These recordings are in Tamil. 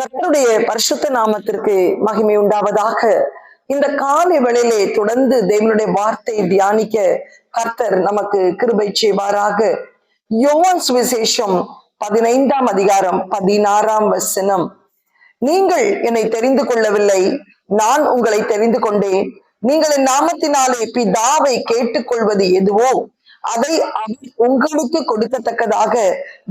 கர்த்தருடைய பரிசுத்த நாமத்திற்கு மகிமை உண்டாவதாக. இந்த காலை வேளையிலே தொடர்ந்து தேவனுடைய வார்த்தை தியானிக்க கர்த்தர் நமக்கு கிருபை செய்வாராக. யோவான் சுவிசேஷம் பதினைந்தாம் அதிகாரம் பதினாறாம் வசனம். நீங்கள் என்னை தெரிந்து கொள்ளவில்லை நான் உங்களை தெரிந்து கொண்டேன். நீங்கள் என் நாமத்தினாலே பிதாவை கேட்டுக்கொள்வது எதுவோ? அதை உங்களுக்கு கொடுக்கத்தக்கதாக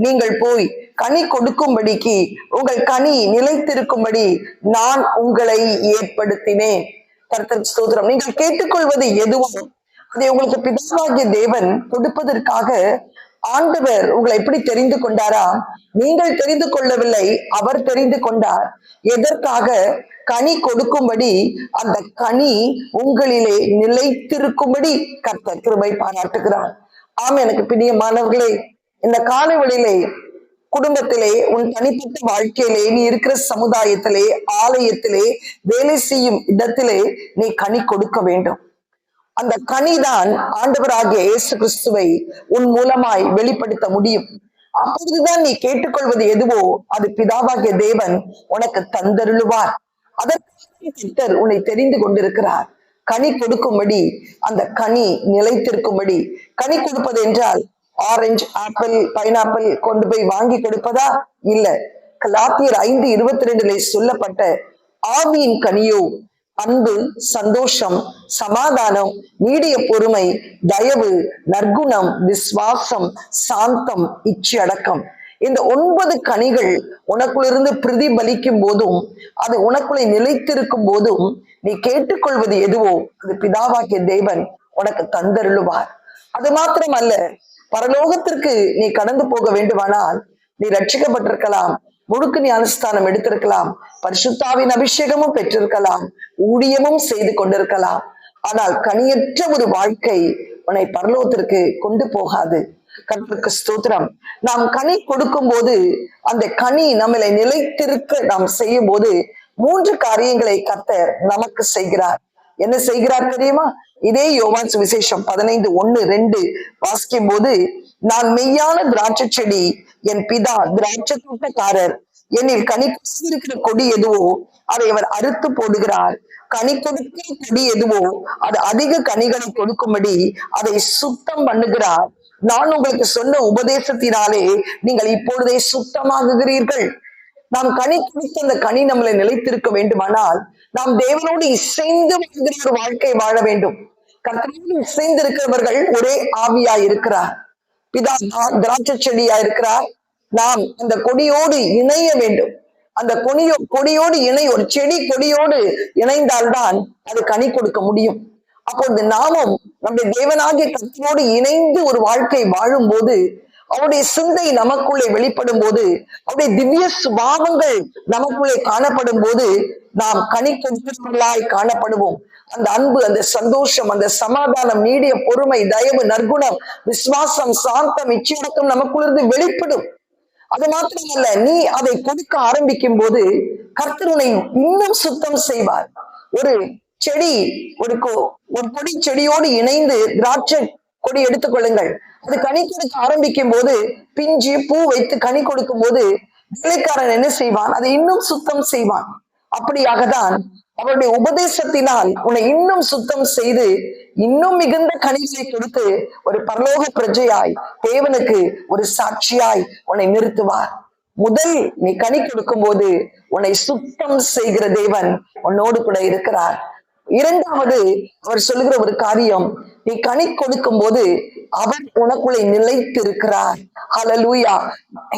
நீங்கள் போய் கனி கொடுக்கும்படிக்கு உங்கள் கனி நிலைத்திருக்கும்படி நான் உங்களை ஏற்படுத்தினேன். கருத்தர் ஸ்தோத்திரம். நீங்கள் கேட்டுக்கொள்வது எதுவும் அதை உங்களுக்கு பிதாவாகிய தேவன் கொடுப்பதற்காக ஆண்டவர் உங்களை எப்படி தெரிந்து கொண்டாரா? நீங்கள் தெரிந்து கொள்ளவில்லை அவர் தெரிந்து கொண்டார். எதற்காக? கனி கொடுக்கும்படி அந்த கனி உங்களிலே நிலைத்திருக்கும்படி கர்த்தர் கிருபை பாராட்டுகிறார். ஆம் எனக்கு பிரியமானவர்களே இந்த காலை வழியிலே குடும்பத்திலே உன் தனிப்பட்ட வாழ்க்கையிலே நீ இருக்கிற சமுதாயத்திலே ஆலயத்திலே வேலை செய்யும் இடத்திலே நீ கனி கொடுக்க வேண்டும். அந்த கனிதான் ஆண்டவராகிய இயேசு கிறிஸ்துவை உன் மூலமாய் வெளிப்படுத்த முடியும். அப்பொழுதுதான் நீ கேட்டுக்கொள்வது எதுவோ அது பிதாவாகிய தேவன் உனக்கு தந்தருளுவார். அதற்கு கர்த்தர் உன்னை தெரிந்து கொண்டிருக்கிறார். கனி கொடுக்கும்படி அந்த கனி நிலைத்திருக்கும்படி கனி கொடுப்பது என்றால் ஆரஞ்சு ஆப்பிள் பைனாப்பிள் கொண்டு போய் வாங்கி கொடுப்பதா? இல்ல. கலாத்தியர் ஐந்து இருபத்தி ரெண்டுல சொல்லப்பட்ட ஆவியின் கனியோ அன்பு சந்தோஷம் சமாதானம் நீடிய பொறுமை தயவு நற்குணம் விசுவாசம் சாந்தம் இச்சி அடக்கம். இந்த ஒன்பது கனிகள் உனக்குள்ளிருந்து பிரதிபலிக்கும் போதும் அது உனக்குள்ளே நிலைத்திருக்கும் போதும் நீ கேட்டுக்கொள்வது எதுவோ அது பிதாவாகிய தேவன் உனக்கு தந்தருளுவார். அது மாத்திரம் அல்ல பரலோகத்திற்கு நீ கடந்து போக வேண்டுமானால் நீ ரட்சிக்கப்பட்டிருக்கலாம் முழுக்கு நீ அனுஷ்டானம் எடுத்திருக்கலாம் பரிசுத்தாவின் அபிஷேகமும் பெற்றிருக்கலாம் ஊழியமும் செய்து கொண்டிருக்கலாம். ஆனால் கனியற்ற ஒரு வாழ்க்கை உன்னை பரலோகத்திற்கு கொண்டு போகாது. கர்த்தருக்கு ஸ்தோத்திரம். நாம் கனி கொடுக்கும் போது அந்த கனி நம்மளை நிலைத்திருக்க நாம் செய்யும் போது மூன்று காரியங்களை கத்த நமக்கு செய்கிறார். என்ன செய்கிறார் தெரியுமா? இதே யோவான் சுவிசேஷம் பதினைந்து ஒண்ணு ரெண்டு வாசிக்கும் போது நான் மெய்யான திராட்சை செடி என் பிதா திராட்சை தோட்டக்காரர். என்னில் கனி இருக்கிற கொடி எதுவோ அதை அவர் அறுத்து போடுகிறார். கனி கொடுக்கிற கொடி எதுவோ அது அதிக கனிகளை கொடுக்கும்படி அதை சுத்தம் பண்ணுகிறார். நான் உங்களுக்கு சொன்ன உபதேசத்தினாலே நீங்கள் இப்பொழுதே சுத்தமாகுகிறீர்கள். நாம் கனி கொடுத்த அந்த கனி நம்மளை நிலைத்திருக்க வேண்டுமானால் நாம் தேவனோடு இசைந்து வாழ்கிற ஒரு வாழ்க்கை வாழ வேண்டும். கர்த்தரோடு இசைந்திருக்கிறவர்கள் ஒரே ஆவியா இருக்கிறார் பிதா திராட்சை செடியா இருக்கிறார் நாம் அந்த கொடியோடு இணைய வேண்டும். அந்த கொடியோ கொடியோடு இணை ஒரு செடி கொடியோடு இணைந்தால்தான் அது கனி கொடுக்க முடியும். அப்பொழுது நாமும் நம்முடைய தேவனாகிய கர்த்தரோடு இணைந்து ஒரு வாழ்க்கை வாழும் போது அவருடைய சிந்தை நமக்குள்ளே வெளிப்படும் போது அவருடைய திவ்ய சுபாவங்கள் நமக்குள்ளே காணப்படும் போது நாம் கனி காணப்படுவோம். அந்த அன்பு அந்த சந்தோஷம் அந்த சமாதானம் நீடிய பொறுமை தயவு நற்குணம் விசுவாசம் சாந்தம் இச்சடக்கம் நமக்குள்ளிருந்து வெளிப்படும். அது மாத்திரமல்ல நீ அதை கொடுக்க ஆரம்பிக்கும் போது கர்த்தருனை இன்னும் சுத்தம் செய்வார். ஒரு செடி ஒரு ஒரு கொடி செடியோடு இணைந்து திராட்சை கொடி எடுத்துக்கொள்ளுங்கள். அது கனி கொடுக்க ஆரம்பிக்கும் போது பிஞ்சு பூ வைத்து கனி கொடுக்கும் போது வேலைக்காரன் என்ன செய்வான்? அதை இன்னும் சுத்தம் செய்வான். அப்படியாக தான் அவருடைய உபதேசத்தினால் உன்னை இன்னும் சுத்தம் செய்து இன்னும் மிகுந்த கனிகளை கொடுத்து ஒரு பரலோக பிரஜையாய் தேவனுக்கு ஒரு சாட்சியாய் உன்னை நிறுத்துவார். முதல் நீ கனி கொடுக்கும் போது உன்னை சுத்தம் செய்கிற தேவன் உன்னோடு கூட இருக்கிறார். இரண்டாவது அவர் சொல்லுகிற ஒரு காரியம் நீ கனி கொடுக்கும் போது அவர் உனக்குள்ளே நிலைத்திருக்கிறார். ஹalleluya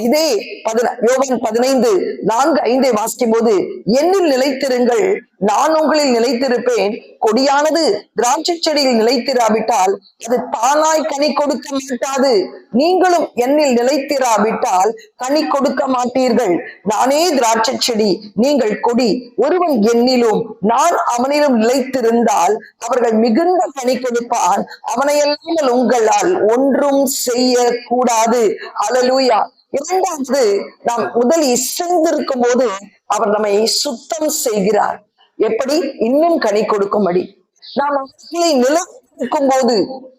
இதே பதின பதினைந்து நான்கு ஐந்தை வாசிக்கும் போது என்னில் நிலைத்திருங்கள் நான் உங்களில் நிலைத்திருப்பேன். கொடியானது திராட்சை செடியில் நிலைத்திராவிட்டால் அது தானாய் கனி கொடுக்க மாட்டாது. நீங்களும் என்னில் நிலைத்திராவிட்டால் கனி கொடுக்க மாட்டீர்கள். நானே திராட்சை செடி நீங்கள் கொடி. ஒருவன் என்னிலும் நான் அவனிலும் நிலைத்திருந்தால் அவர்கள் மிகுந்த கனி கொடுப்பான் அவனையல்லாமல் உங்களால் ஒன்றும் செய்ய கூடாது அலலூயா இரண்டாவது நாம் முதல் இசைந்திருக்கும் போது அவர் நம்மை சுத்தம் செய்கிறார். எப்படி? இன்னும் கனி கொடுக்கும்படி. நாம் அவர்களை நிலைக்கும் போது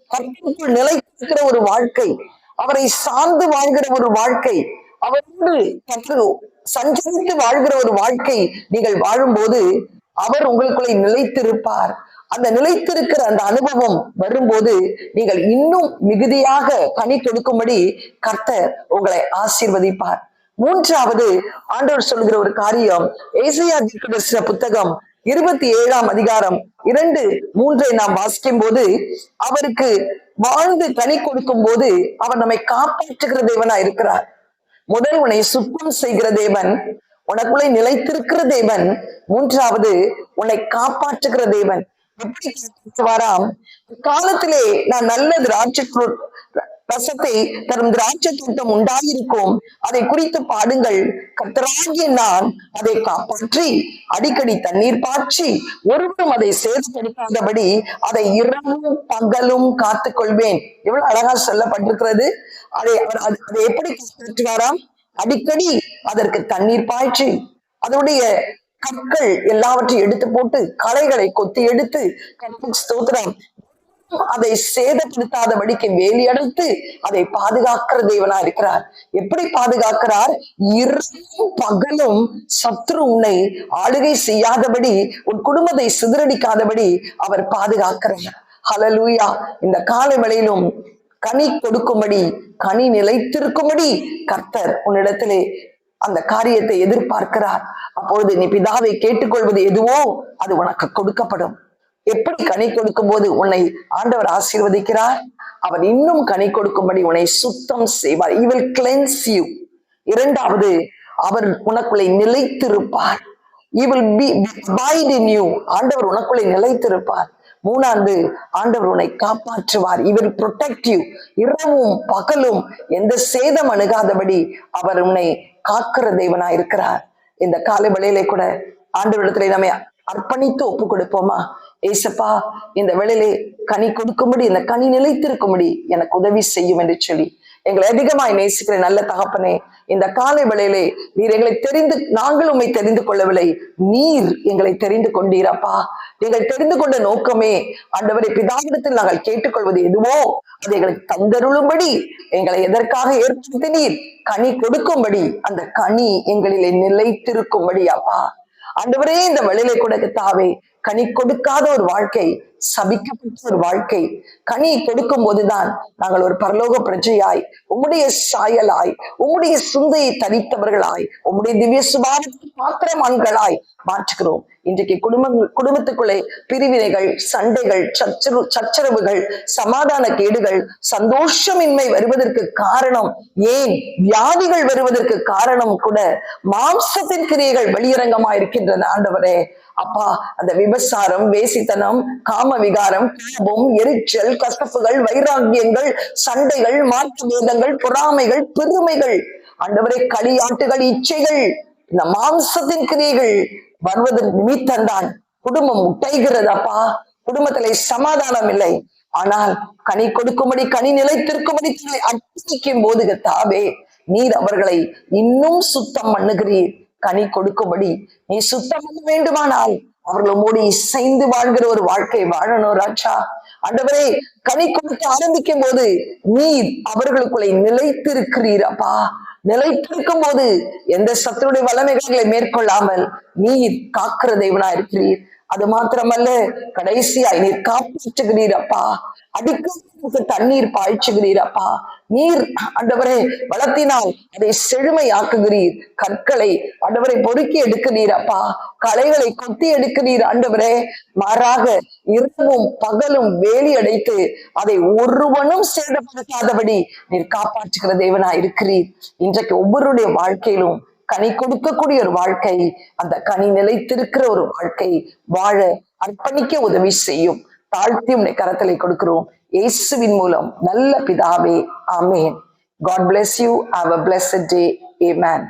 கர்த்தருக்குள் நிலைத்திருக்கிற ஒரு வாழ்க்கை அவரை சார்ந்து வாழ்கிற ஒரு வாழ்க்கை அவரோடு கற்று சஞ்சரித்து வாழ்கிற ஒரு வாழ்க்கை நீங்கள் வாழும்போது அவர் உங்களுக்குள்ளே நிலைத்திருப்பார். அந்த நிலைத்திருக்கிற அந்த அனுபவம் வரும்போது நீங்கள் இன்னும் மிகுதியாக கனி கொடுக்கும்படி கர்த்தர் உங்களை ஆசீர்வதிப்பார். மூன்றாவது ஆண்டவர் சொல்கிற ஒரு காரியம் ஏசையா தீர்க்கதரிசன புத்தகம் இருபத்தி ஏழாம் அதிகாரம் இரண்டு மூன்றை நாம் வாசிக்கும் போது அவருக்கு வாழ்ந்து கனி கொடுக்கும் போது அவர் நம்மை காப்பாற்றுகிற தேவனா இருக்கிறார். முதல் உன்னை சுத்தம் செய்கிற தேவன் உனக்குள்ளே நிலைத்திருக்கிற தேவன். மூன்றாவது உன்னை காப்பாற்றுகிற தேவன். காலத்திலே நான் நல்ல திராட்சை ரசத்தை தரும் திராட்சை தோட்டம் உண்டாயிருக்கும். அதை குறித்து பாடுங்கள். கத்தராகிய நான் அதை காப்பாற்றி அடிக்கடி தண்ணீர் பாய்ச்சி ஒருவரும் அதை சேதப்படுத்தாதபடி அதை இரவும் பகலும் காத்துக் கொள்வேன் எவ்வளவு அழகா சொல்லப்பட்டிருக்கிறது. அதை அவர் அதை எப்படி காப்பாற்றுவாராம்? அடிக்கடி அதற்கு தண்ணீர் பாய்ச்சி அதனுடைய கற்கள் எல்லாவற்றையும் எடுத்து போட்டு களைகளை கொத்தி எடுத்து ஸ்தோத்திரம். அதை சேதப்படுத்தாதபடிக்கு வேலி அடைத்து அதை பாதுகாக்கிற தேவனா இருக்கிறார். எப்படி பாதுகாக்கிறார்? இரவும் பகலும் சத்ரு உன்னை ஆளுகை செய்யாதபடி உன் குடும்பத்தை சிதறடிக்காதபடி அவர் பாதுகாக்கிறார். ஹலலூயா இந்த காலை வேளையிலும் கனி கொடுக்கும்படி கனி நிலைத்திருக்கும்படி கர்த்தர் உன்னிடத்திலே அந்த காரியத்தை எதிர்பார்க்கிறார். அப்பொழுது நீ பிதாவை கேட்டுக்கொள்வது எதுவோ அது உனக்கு கொடுக்கப்படும். எப்படி கனி கொடுக்கும் போது உன்னை ஆண்டவர் ஆசீர்வதிக்கிறார்? அவர் இன்னும் கனி கொடுக்கும்படி உன்னை சுத்தம் செய்வார். He கிளென்ஸ் யூ இரண்டாவது அவர் உனக்குள்ளே நிலைத்திருப்பார். He will be abide ஆண்டவர் உனக்குள்ளே நிலைத்திருப்பார். மூணாந்து ஆண்டவர் உன்னை காப்பாற்றுவார். இவர் ப்ரொடெக்டிவ் இரவும் பகலும் எந்த சேதம் அணுகாதபடி அவர் உன்னை காக்கிற தேவனா இருக்கிறார். இந்த காலை வேளையிலே கூட ஆண்டவரிடத்திலே நம்ம அர்ப்பணித்து ஒப்பு கொடுப்போமா? ஏசப்பா இந்த வேளையிலே கனி கொடுக்கும்படி இந்த கனி நிலைத்திருக்கும்படி எனக்கு உதவி செய்யும் என்று சொல்லி எங்களை அதிகமாய் நேசிக்கிற நல்ல தகப்பனே. இந்த காலை வேளையிலே நீர் எங்களை தெரிந்து நாங்கள் உண்மை தெரிந்து கொள்ளவில்லை. நீர் எங்களை தெரிந்து கொண்டீரப்பா. நீங்கள் தெரிந்து கொண்ட நோக்கமே ஆண்டவரை பிதாவிடத்தில் நாங்கள் கேட்டுக்கொள்வது எதுவோ அது எங்களுக்கு தந்தருளும்படி எங்களை எதற்காக ஏற்படுத்தினீர்? கனி கொடுக்கும்படி அந்த கனி எங்களிலே நிலைத்திருக்கும்படி அப்பா ஆண்டவரே இந்த வழியிலே கூட தாவே கனி கொடுக்காத ஒரு வாழ்க்கை சபிக்கப்பட்ட ஒரு வாழ்க்கை. கனி கொடுக்கும் போதுதான் நாங்கள் ஒரு பரலோக பிரஜையாய் உம்முடைய சாயலாய் உம்முடைய சிந்தையை தனித்தவர்களாய் உம்முடைய திவ்ய சுபாவத்துக்கு பாத்திரமான்களாய் மாற்றுகிறோம். இன்றைக்கு குடும்பங்கள் குடும்பத்துக்குள்ளே பிரிவினைகள் சண்டைகள் சச்சரவு சச்சரவுகள் சமாதான கேடுகள் சந்தோஷமின்மை வருவதற்கு காரணம் ஏன்? வியாதிகள் வருவதற்கு காரணம் கூட மாம்சத்தின் கிரியைகள் வெளியரங்கமாயிருக்கின்றன ஆண்டவரே. அப்பா அந்த விபசாரம் வேசித்தனம் காம விகாரம் கோபம் எரிச்சல் கசப்புகள் வைராக்கியங்கள் சண்டைகள் மாற்று வேதங்கள் பொறாமைகள் பெருமைகள் ஆண்டவரே களியாட்டுகள் இச்சைகள் இந்த மாம்சத்தின் கிரியைகள் வருவதன் நிமித்தம்தான். குடும்பம் உட்டைகிறதப்பா குடும்பத்திலே சமாதானம் இல்லை. ஆனால் கனி கொடுக்கும்படி கனி நிலைத்திருக்கும்படி தன்னை அர்ப்பணிக்கும் போது தாவே நீர் அவர்களை இன்னும் சுத்தம் பண்ணுகிறீர். கனி கொடுக்கும்படி நீ சுத்தம் பண்ண வேண்டுமானால் அவர்களும் மூடி இசைந்து வாழ்கிற ஒரு வாழ்க்கை வாழணும் ராஜா. ஆண்டவரே கனி கொடுக்க ஆரம்பிக்கும் போது நீர் அவர்களுக்குள்ளே நிலைத்திருக்கிறீர் அப்பா. நிலைத்திருக்கும் போது எந்த சத்துருடைய வல்லமைகளை மேற்கொள்ளாமல் நீர் காக்கிற தெய்வனா இருக்கிறீர் அது மாத்திரமல்ல கடைசியாய் நீர் காப்பாற்றுகிறீரப்பா. அடிக்கடி தண்ணீர் பாய்ச்சுகிறீரப்பா. நீர் ஆண்டவரே வளர்த்தினால் அதை செழுமையாக்குகிறீர். கற்களை ஆண்டவரை பொறுக்கி எடுக்கிறீரப்பா. களைகளை கொத்தி எடுக்கிறீர் ஆண்டவரே. மாறாக இரவும் பகலும் வேலி அடைத்து அதை ஒருவனும் சேதப்படுத்தாதபடி நீர் காப்பாற்றுகிற தேவனா இருக்கிறீர் இன்றைக்கு ஒவ்வொருடைய வாழ்க்கையிலும் கனி கொடுக்கக்கூடிய ஒரு வாழ்க்கை அந்த கனி நிலைத்திருக்கிற ஒரு வாழ்க்கை வாழ அர்ப்பணிக்க உதவி செய்யும். தாழ்த்தி உன்னை கரத்தலை கொடுக்கிறோம். இயேசுவின் மூலம் நல்ல பிதாவே ஆமேன். God bless you have a bless day amen